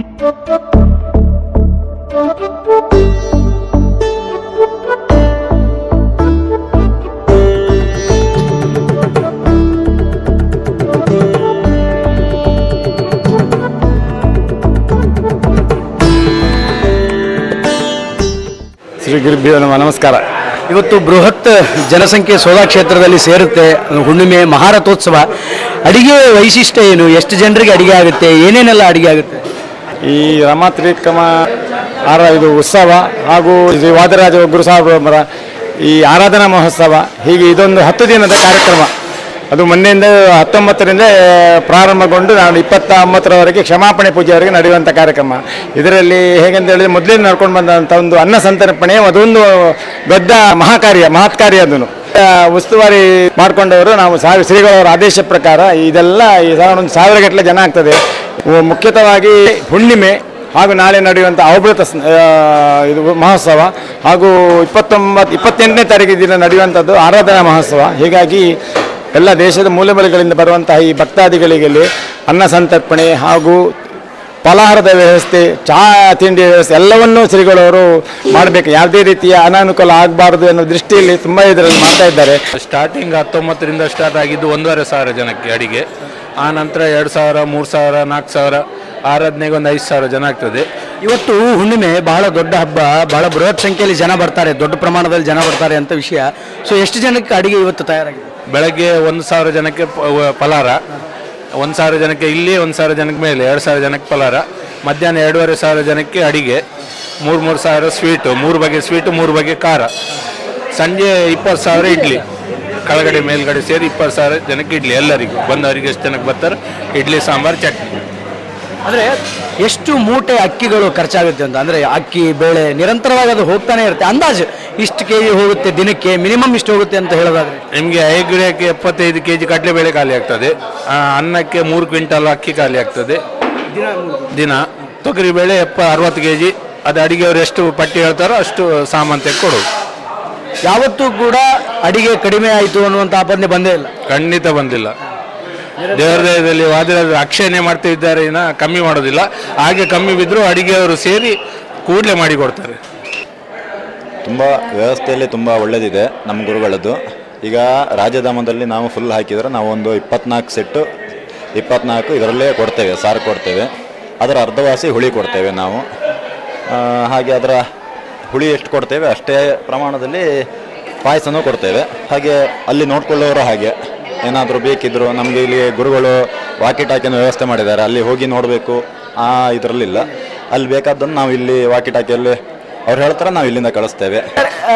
ಶ್ರೀ ಗುರುಭ್ಯೋ ನಮ. ನಮಸ್ಕಾರ. ಇವತ್ತು ಬೃಹತ್ ಜನಸಂಖ್ಯೆ ಸೋದಾ ಕ್ಷೇತ್ರದಲ್ಲಿ ಸೇರುತ್ತೆ. ಹುಣ್ಣಿಮೆ ಮಹಾರಥೋತ್ಸವ. ಅಡಿಗೆ ವೈಶಿಷ್ಟ್ಯ ಏನು? ಎಷ್ಟು ಜನರಿಗೆ ಅಡಿಗೆ ಆಗುತ್ತೆ? ಏನೇನೆಲ್ಲ ಅಡಿಗೆ ಆಗುತ್ತೆ? ಈ ರಮಾತ್ರಿಕಮ ಆರ ಇದು ಉತ್ಸವ ಹಾಗೂ ಶ್ರೀ ವಾದರಾಜ ಗುರು ಸಾಹೇಬರ ಈ ಆರಾಧನಾ ಮಹೋತ್ಸವ, ಹೀಗೆ ಇದೊಂದು ಹತ್ತು ದಿನದ ಕಾರ್ಯಕ್ರಮ. ಅದು ಮೊನ್ನೆಯಿಂದ ಹತ್ತೊಂಬತ್ತರಿಂದ ಪ್ರಾರಂಭಗೊಂಡು ನಾನು ಇಪ್ಪತ್ತ ಒಂಬತ್ತರವರೆಗೆ ಕ್ಷಮಾಪಣೆ ಪೂಜೆಯವರೆಗೆ ನಡೆಯುವಂಥ ಕಾರ್ಯಕ್ರಮ. ಇದರಲ್ಲಿ ಹೇಗೆಂತ ಹೇಳಿದ್ರೆ ಮೊದಲೇ ನಡ್ಕೊಂಡು ಬಂದಂಥ ಒಂದು ಅನ್ನ ಸಂತರ್ಪಣೆ, ಅದೊಂದು ದೊಡ್ಡ ಮಹಾಕಾರ್ಯ ಮಹತ್ ಕಾರ್ಯ ಅದನ್ನು ಉಸ್ತುವಾರಿ ಮಾಡಿಕೊಂಡವರು ನಾವು ಸಾವಿರ ಶ್ರೀಗಳವರ ಆದೇಶ ಪ್ರಕಾರ ಇದೆಲ್ಲ ಈ ಒಂದು ಸಾವಿರ ಗಟ್ಟಲೆ ಜನ ಆಗ್ತದೆ. ಮುಖ್ಯತವಾಗಿ ಹುಣ್ಣಿಮೆ ಹಾಗೂ ನಾಳೆ ನಡೆಯುವಂಥ ಅವಭೃತ ಇದು ಮಹೋತ್ಸವ ಹಾಗೂ ಇಪ್ಪತ್ತೊಂಬತ್ತು ಇಪ್ಪತ್ತೆಂಟನೇ ತಾರೀಕು ದಿನ ನಡೆಯುವಂಥದ್ದು ಆರಾಧನಾ ಮಹೋತ್ಸವ. ಹೀಗಾಗಿ ಎಲ್ಲ ದೇಶದ ಮೂಲೆ ಮೂಲೆಗಳಿಂದ ಬರುವಂತಹ ಈ ಭಕ್ತಾದಿಗಳಿಗೆ ಅನ್ನ ಸಂತರ್ಪಣೆ ಹಾಗೂ ಫಲಾಹಾರದ ವ್ಯವಸ್ಥೆ, ಚಹಾ ತಿಂಡಿ ವ್ಯವಸ್ಥೆ ಎಲ್ಲವನ್ನೂ ಶ್ರೀಗಳವರು ಮಾಡಬೇಕು. ಯಾವುದೇ ರೀತಿಯ ಅನಾನುಕೂಲ ಆಗಬಾರ್ದು ಅನ್ನೋ ದೃಷ್ಟಿಯಲ್ಲಿ ತುಂಬ ಇದರಲ್ಲಿ ಮಾಡ್ತಾ ಇದ್ದಾರೆ. ಸ್ಟಾರ್ಟಿಂಗ್ ಹತ್ತೊಂಬತ್ತರಿಂದ ಸ್ಟಾರ್ಟ್ ಆಗಿದ್ದು ಒಂದೂವರೆ ಸಾವಿರ ಜನಕ್ಕೆ ಅಡಿಗೆ. ಆ ನಂತರ ಎರಡು ಸಾವಿರ, ಮೂರು ಸಾವಿರ, ನಾಲ್ಕು ಸಾವಿರ, ಆರಾಧನೆಗೆ ಒಂದು ಐದು ಸಾವಿರ ಜನ ಆಗ್ತದೆ. ಇವತ್ತು ಹುಣ್ಣಿಮೆ ಬಹಳ ದೊಡ್ಡ ಹಬ್ಬ, ಬಹಳ ಬೃಹತ್ ಸಂಖ್ಯೆಯಲ್ಲಿ ಜನ ಬರ್ತಾರೆ, ದೊಡ್ಡ ಪ್ರಮಾಣದಲ್ಲಿ ಜನ ಬರ್ತಾರೆ ಅಂತ ವಿಷಯ. ಸೊ ಎಷ್ಟು ಜನಕ್ಕೆ ಅಡಿಗೆ ಇವತ್ತು ತಯಾರಾಗಿದೆ? ಬೆಳಗ್ಗೆ ಒಂದು ಸಾವಿರ ಜನಕ್ಕೆ ಪ- ಒಂದು ಸಾವಿರ ಜನಕ್ಕೆ ಇಲ್ಲಿ ಒಂದು ಸಾವಿರ ಜನಕ್ಕೆ ಮೇಲೆ, ಎರಡು ಸಾವಿರ ಜನಕ್ಕೆ ಫಲಾರ. ಮಧ್ಯಾಹ್ನ ಎರಡೂವರೆ ಸಾವಿರ ಜನಕ್ಕೆ ಅಡಿಗೆ. ಮೂರು ಮೂರು ಸಾವಿರ ಸ್ವೀಟು. ಮೂರು ಬಗೆ ಸ್ವೀಟು, ಮೂರು ಬಗೆ ಖಾರ. ಸಂಜೆ ಇಪ್ಪತ್ತು ಸಾವಿರ ಇಡ್ಲಿ. ಕೆಳಗಡೆ ಮೇಲ್ಗಡೆ ಸೇರಿ ಇಪ್ಪತ್ತು ಸಾವಿರ ಜನಕ್ಕೆ ಇಡ್ಲಿ ಎಲ್ಲರಿಗೂ. ಬಂದವರಿಗೆ ಎಷ್ಟು ಜನಕ್ಕೆ ಬರ್ತಾರೆ? ಇಡ್ಲಿ ಸಾಂಬಾರು ಚಟ್ನಿ. ಅಂದರೆ ಎಷ್ಟು ಮೂಟೆ ಅಕ್ಕಿಗಳು ಖರ್ಚಾಗುತ್ತೆ ಅಂತ. ಅಂದರೆ ಅಕ್ಕಿ ಬೇಳೆ ನಿರಂತರವಾಗಿ ಅದು ಹೋಗ್ತಾನೆ ಇರುತ್ತೆ. ಅಂದಾಜು ಇಷ್ಟು ಕೆ ಜಿ ಹೋಗುತ್ತೆ ದಿನಕ್ಕೆ ಮಿನಿಮಮ್ ಇಷ್ಟು ಹೋಗುತ್ತೆ ಅಂತ ಹೇಳೋದಾದ್ರೆ. ನಿಮಗೆ ಐಗುರಿಯಕ್ಕೆ ಎಪ್ಪತ್ತೈದು ಕೆ ಜಿ ಕಡಲೆಬೇಳೆ ಖಾಲಿ ಆಗ್ತದೆ. ಆ, ಅನ್ನಕ್ಕೆ ಮೂರು ಕ್ವಿಂಟಲ್ ಅಕ್ಕಿ ಖಾಲಿ ಆಗ್ತದೆ. ದಿನ ತೊಗರಿಬೇಳೆ ಎಪ್ಪ ಅರವತ್ತು ಕೆ ಜಿ ಅದು ಅಡಿಗೆಯವರು ಎಷ್ಟು ಪಟ್ಟಿ ಹೇಳ್ತಾರೋ ಅಷ್ಟು ಸಾಮಾನು ಕೊಡು. ಯಾವತ್ತೂ ಕೂಡ ಅಡಿಗೆ ಕಡಿಮೆ ಆಯಿತು ಅನ್ನುವಂಥ ಆಪದನೆ ಬಂದೇ ಇಲ್ಲ. ಖಂಡಿತ ಬಂದಿಲ್ಲ. ದೇವರ ದಯದಲ್ಲಿ ವಾದಿರಾಜರು ಅಕ್ಷಯನೇ ಮಾಡ್ತಾ ಇದ್ದಾರೆ ಇನ್ನ ಕಮ್ಮಿ ಮಾಡೋದಿಲ್ಲ. ಹಾಗೆ ಕಮ್ಮಿ ಬಿದ್ದರೂ ಅಡಿಗೆಯವರು ಸೇರಿ ಕೂಡಲೇ ಮಾಡಿಕೊಡ್ತಾರೆ ತುಂಬ ವ್ಯವಸ್ಥೆಯಲ್ಲಿ ತುಂಬ ಒಳ್ಳೆಯದಿದೆ ನಮ್ಮ ಗುರುಗಳದ್ದು. ಈಗ ರಾಜಧಾಮದಲ್ಲಿ ನಾವು ಫುಲ್ ಹಾಕಿದರೆ ನಾವು ಒಂದು ಇಪ್ಪತ್ನಾಲ್ಕು ಸೆಟ್ಟು ಇಪ್ಪತ್ನಾಲ್ಕು ಇದರಲ್ಲೇ ಕೊಡ್ತೇವೆ ಸಾರು ಕೊಡ್ತೇವೆ. ಅದರ ಅರ್ಧವಾಸಿ ಹುಳಿ ಕೊಡ್ತೇವೆ ನಾವು. ಹಾಗೆ ಅದರ ಹುಳಿ ಎಷ್ಟು ಕೊಡ್ತೇವೆ ಅಷ್ಟೇ ಪ್ರಮಾಣದಲ್ಲಿ ಪಾಯಸನೂ ಕೊಡ್ತೇವೆ. ಹಾಗೆ ಅಲ್ಲಿ ನೋಡ್ಕೊಳ್ಳೋರು ಹಾಗೆ. ಏನಾದರೂ ಬೇಕಿದ್ರು ನಮಗೆ ಇಲ್ಲಿ ಗುರುಗಳು ವಾಕಿ ಟಾಕಿನ ವ್ಯವಸ್ಥೆ ಮಾಡಿದ್ದಾರೆ. ಅಲ್ಲಿ ಹೋಗಿ ನೋಡಬೇಕು. ಆ ಇದರಲ್ಲಿಲ್ಲ. ಅಲ್ಲಿ ಬೇಕಾದ್ದನ್ನು ನಾವು ಇಲ್ಲಿ ವಾಕಿ ಟಾಕಿಯಲ್ಲಿ ಅವ್ರು ಹೇಳ್ತಾರೆ ನಾವು ಇಲ್ಲಿಂದ ಕಳಿಸ್ತೇವೆ.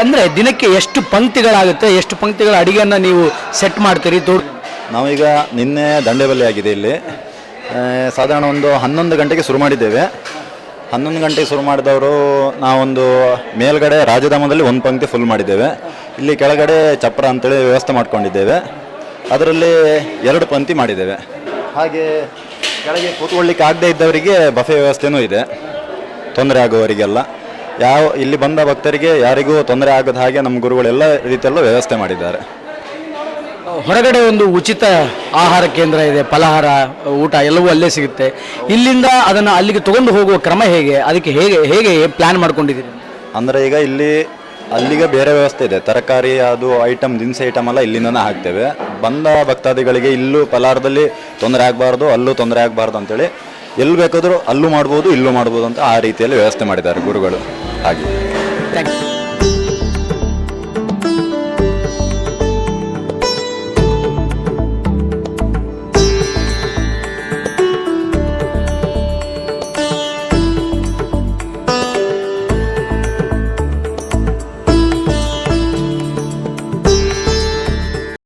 ಅಂದರೆ ದಿನಕ್ಕೆ ಎಷ್ಟು ಪಂಕ್ತಿಗಳಾಗುತ್ತೆ? ಎಷ್ಟು ಪಂಕ್ತಿಗಳ ಅಡಿಗೆಯನ್ನು ನೀವು ಸೆಟ್ ಮಾಡ್ತೀರಿ? ತೋಡ್ ನಾವೀಗ ನಿನ್ನೆ ದಂಡೆಬಲ್ಲಿ ಆಗಿದೆ ಇಲ್ಲಿ. ಸಾಧಾರಣ ಒಂದು ಹನ್ನೊಂದು ಗಂಟೆಗೆ ಶುರು ಮಾಡಿದ್ದೇವೆ. ಹನ್ನೊಂದು ಗಂಟೆಗೆ ಶುರು ಮಾಡಿದವರು ನಾವೊಂದು ಮೇಲ್ಗಡೆ ರಾಜಧಾಮದಲ್ಲಿ ಒಂದು ಪಂಕ್ತಿ ಫುಲ್ ಮಾಡಿದ್ದೇವೆ. ಇಲ್ಲಿ ಕೆಳಗಡೆ ಚಪ್ರ ಅಂತೇಳಿ ವ್ಯವಸ್ಥೆ ಮಾಡ್ಕೊಂಡಿದ್ದೇವೆ. ಅದರಲ್ಲಿ ಎರಡು ಪಂಕ್ತಿ ಮಾಡಿದ್ದೇವೆ. ಹಾಗೆ ಕೆಳಗೆ ಕೂತ್ಕೊಳ್ಳಿಕ್ಕೆ ಆಗದೇ ಇದ್ದವರಿಗೆ ಬಫೆ ವ್ಯವಸ್ಥೆನೂ ಇದೆ. ತೊಂದರೆ ಆಗುವವರಿಗೆಲ್ಲ. ಯಾವ ಇಲ್ಲಿ ಬಂದ ಭಕ್ತರಿಗೆ ಯಾರಿಗೂ ತೊಂದರೆ ಆಗದ ಹಾಗೆ ನಮ್ಮ ಗುರುಗಳೆಲ್ಲ ರೀತಿಯಲ್ಲೂ ವ್ಯವಸ್ಥೆ ಮಾಡಿದ್ದಾರೆ. ಹೊರಗಡೆ ಒಂದು ಉಚಿತ ಆಹಾರ ಕೇಂದ್ರ ಇದೆ ಫಲಹಾರ ಊಟ ಎಲ್ಲವೂ ಅಲ್ಲೇ ಸಿಗುತ್ತೆ. ಇಲ್ಲಿಂದ ಅದನ್ನು ಅಲ್ಲಿಗೆ ತಗೊಂಡು ಹೋಗುವ ಕ್ರಮ ಹೇಗೆ? ಅದಕ್ಕೆ ಹೇಗೆ ಹೇಗೆ ಪ್ಲ್ಯಾನ್ ಮಾಡ್ಕೊಂಡಿದ್ದೀರಿ? ಅಂದರೆ ಈಗ ಇಲ್ಲಿ ಅಲ್ಲಿಗೆ ಬೇರೆ ವ್ಯವಸ್ಥೆ ಇದೆ. ತರಕಾರಿ, ಅದು ಐಟಮ್ ದಿನಸಿ ಐಟಮ್ ಎಲ್ಲ ಇಲ್ಲಿಂದನೇ ಹಾಕ್ತೇವೆ. ಬಂದ ಭಕ್ತಾದಿಗಳಿಗೆ ಇಲ್ಲೂ ಪಲಾರದಲ್ಲಿ ತೊಂದರೆ ಆಗಬಾರ್ದು, ಅಲ್ಲೂ ತೊಂದರೆ ಆಗಬಾರ್ದು ಅಂತೇಳಿ ಎಲ್ಲಿ ಬೇಕಾದರೂ ಅಲ್ಲೂ ಮಾಡ್ಬೋದು, ಇಲ್ಲೂ ಮಾಡ್ಬೋದು ಅಂತ ಆ ರೀತಿಯಲ್ಲಿ ವ್ಯವಸ್ಥೆ ಮಾಡಿದ್ದಾರೆ ಗುರುಗಳು. ಹಾಗೆ. Thank you.